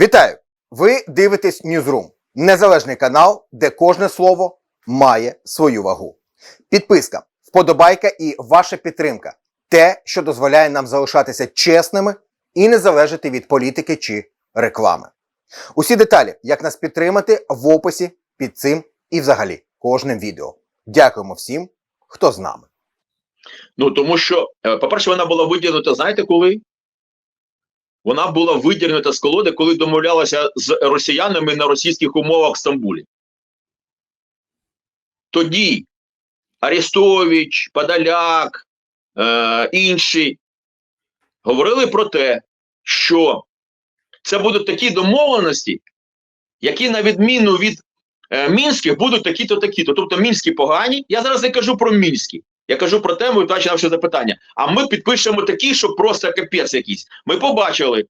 Вітаю! Ви дивитесь Newsroom – незалежний канал, де кожне слово має свою вагу. Підписка, вподобайка і ваша підтримка те, що дозволяє нам залишатися чесними і не залежати від політики чи реклами. Усі деталі, як нас підтримати, в описі під цим і взагалі кожним відео. Дякуємо всім, хто з нами. Ну тому що, е, по-перше, вона була виділена, знаєте коли? Вона була виділена з колоди, коли домовлялася з росіянами на російських умовах в Стамбулі. Тоді Арестович, Подоляк, е, інші говорили про те, що це будуть такі домовленості, які, на відміну від е, мінських, будуть такі-то, такі-то. Тобто мінські погані. Я зараз не кажу про мінські. Я кажу про тему, і наше запитання. А ми підпишемо такі, що просто капець якийсь. Ми побачили.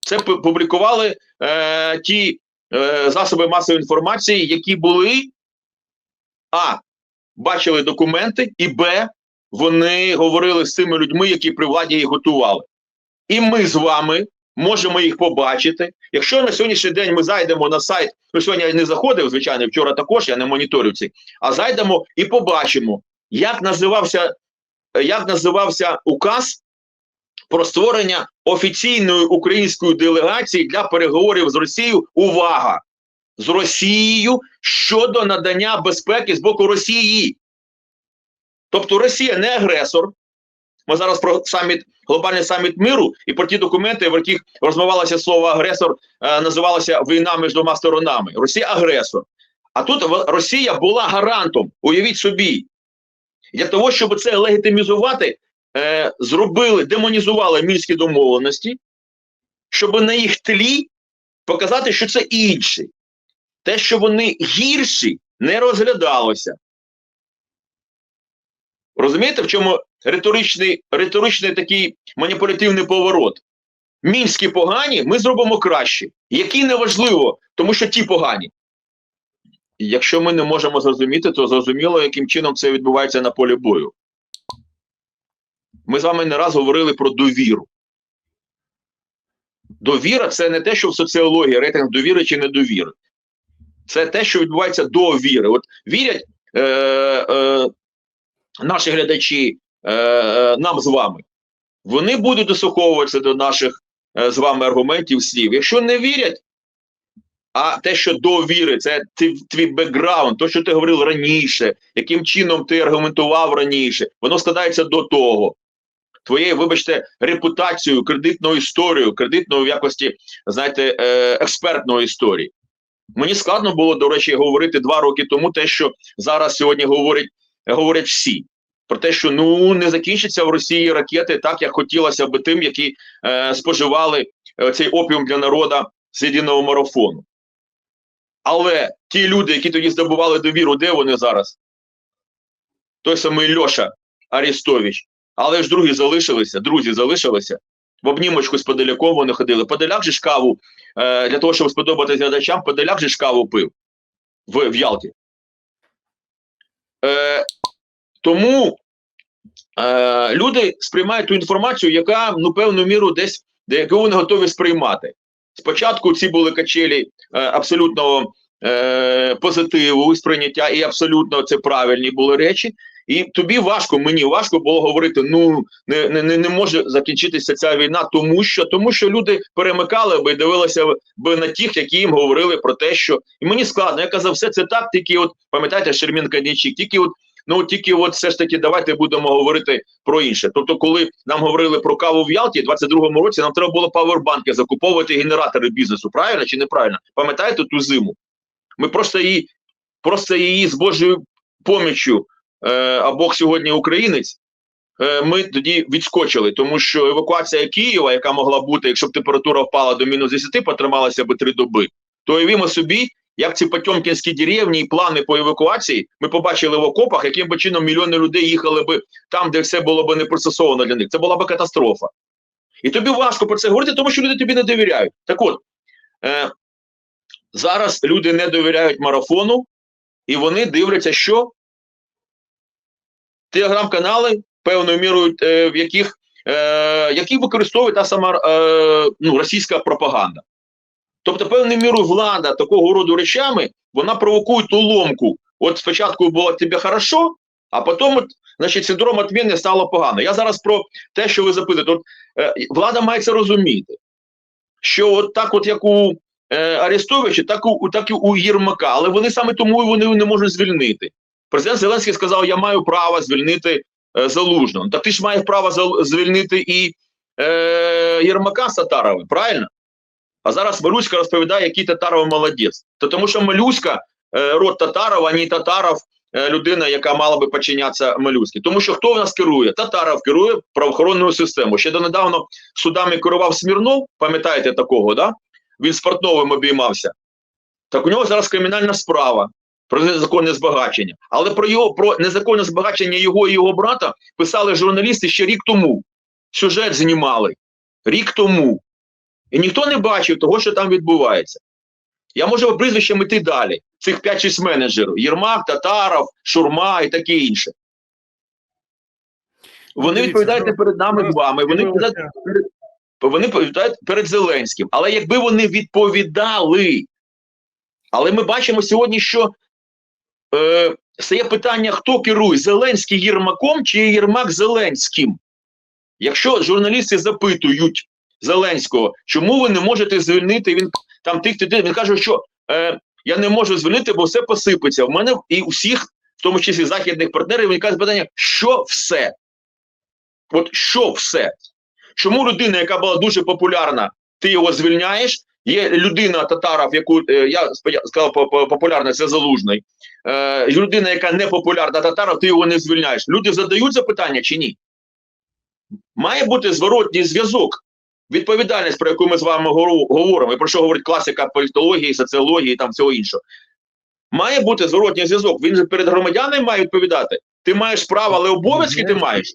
Це пу- публікували е, ті е, засоби масової інформації, які були А. Бачили документи, і Б. Вони говорили з цими людьми, які при владі їх готували. І ми з вами можемо їх побачити. Якщо на сьогоднішній день ми зайдемо на сайт, ну сьогодні я не заходив, звичайно, вчора також я не моніторю ці, а зайдемо і побачимо, як називався, як називався указ про створення офіційної української делегації для переговорів з Росією. Увага! З Росією щодо надання безпеки з боку Росії. Тобто Росія не агресор. Ми зараз про саміт, глобальний саміт миру і про ті документи, в яких розмивалося слово агресор, е, називалася війна між двома сторонами. Росія агресор. А тут Росія була гарантом. Уявіть собі, для того, щоб це легітимізувати, е, зробили, демонізували мінські домовленості, щоб на їх тлі показати, що це інші. Те, що вони гірші, не розглядалося. Розумієте, в чому риторичний, риторичний такий маніпулятивний поворот? Мінські погані, ми зробимо краще. Які неважливо, тому що ті погані. Якщо ми не можемо зрозуміти, то зрозуміло, яким чином це відбувається на полі бою. Ми з вами не раз говорили про довіру. Довіра це не те, що в соціології рейтинг довіри чи недовіри. Це те, що відбувається до віри. От вірять е, е, наші глядачі е, е, нам з вами. Вони будуть дослуховуватися до наших е, з вами аргументів, слів. Якщо не вірять, а те, що до віри, це твій бекграунд, то, що ти говорив раніше, яким чином ти аргументував раніше, воно складається до того. Твоєю, вибачте, репутацією, кредитною історією, кредитною в якості, знаєте, е, експертної історії. Мені складно було, до речі, говорити два роки тому те, що зараз сьогодні говорять, говорять всі. Про те, що ну не закінчаться в Росії ракети так, як хотілося би тим, які е, споживали е, цей опіум для народа з єдиного марафону. Але ті люди, які тоді здобували довіру, де вони зараз? Той самий Льоша Арестович. Але ж другі залишилися, друзі залишилися. В обнімочку з Подоляком вони ходили. Подоляк же ж каву, е, для того, щоб сподобатися глядачам, Подоляк же ж каву пив в, в Ялті. Е, тому е, люди сприймають ту інформацію, яка ну певну міру десь де яку вони готові сприймати. Спочатку ці були качелі е, абсолютного е, позитиву сприйняття, і абсолютно це правильні були речі. І тобі важко, мені важко було говорити: ну не не, не може закінчитися ця війна, тому що тому що люди перемикали би і дивилися би на тих, які їм говорили про те, що і мені складно. Я казав, все це так, тільки от пам'ятаєте, Шермін Канічик, тільки от. Ну тільки от все ж таки давайте будемо говорити про інше. Тобто, коли нам говорили про каву в Ялті, в 22-му році нам треба було павербанки закуповувати генератори бізнесу. Правильно чи неправильно? Пам'ятаєте ту зиму? Ми просто її, просто її з Божою поміччю, е, а Бог сьогодні українець. е, Ми тоді відскочили, тому що евакуація Києва, яка могла бути, якщо б температура впала до мінус 10, потрималася би три доби. То уявімо собі, як ці Потьомкінські деревні і плани по евакуації ми побачили в окопах, яким би чином мільйони людей їхали би там, де все було б не пристосовано для них. Це була б катастрофа. І тобі важко про це говорити, тому що люди тобі не довіряють. Так от е, зараз люди не довіряють марафону, і вони дивляться, що телеграм-канали певною мірою, е, в яких е, які використовує та сама е, ну, російська пропаганда. Тобто, певною мірою влада такого роду речами вона провокує ту ломку. От спочатку було тобі хорошо, а потім, значить, синдром отміни стало погано. Я зараз про те, що ви запитуєте. От, е, влада має це розуміти, що от так, от як у Арестовича, так, у, так і у Єрмака, але вони саме тому вони не можуть звільнити. Президент Зеленський сказав: Я маю право звільнити е, Залужного. Так ти ж маєш право звільнити і е, Єрмака з Татаровим, правильно? А зараз Малюська розповідає, який Татаров молодець. То тому що Малюська, е, род Татаров, а не Татаров, е, людина, яка мала би підчинятися Малюськи. Тому що хто в нас керує? Татаров керує правоохоронною системою. Ще донедавно судами керував Смірнов, пам'ятаєте такого, да? Він з Портновим обіймався. Так у нього зараз кримінальна справа про незаконне збагачення. Але про його про незаконне збагачення його і його брата писали журналісти ще рік тому. Сюжет знімали рік тому. І ніхто не бачив того, що там відбувається. Я можу прізвищем іти далі. Цих 5-6 менеджерів: Єрмак, Татаров, Шурма і таке інше. Вони відповідають ну, перед нами з вами, вони відповідають перед, вони відповідають перед Зеленським. Але якби вони відповідали, але ми бачимо сьогодні, що е, стає питання, хто керує Зеленський Єрмаком чи Єрмак Зеленським. Якщо журналісти запитують Зеленського, чому ви не можете звільнити він там тих тих, він каже, що е, я не можу звільнити, бо все посипеться. В мене і усіх, в тому числі західних партнерів, виникає питання, що все? От що все? Чому людина, яка була дуже популярна, ти його звільняєш? Є людина татаров, яку е, я сказав по- по- популярна, це залужний. Е, людина, яка не популярна татаров, ти його не звільняєш. Люди задають запитання чи ні? Має бути зворотній зв'язок. Відповідальність, про яку ми з вами говоримо, і про що говорить класика політології, соціології і там всього іншого. Має бути зворотній зв'язок. Він же перед громадянами має відповідати. Ти маєш право, але обов'язки ти маєш.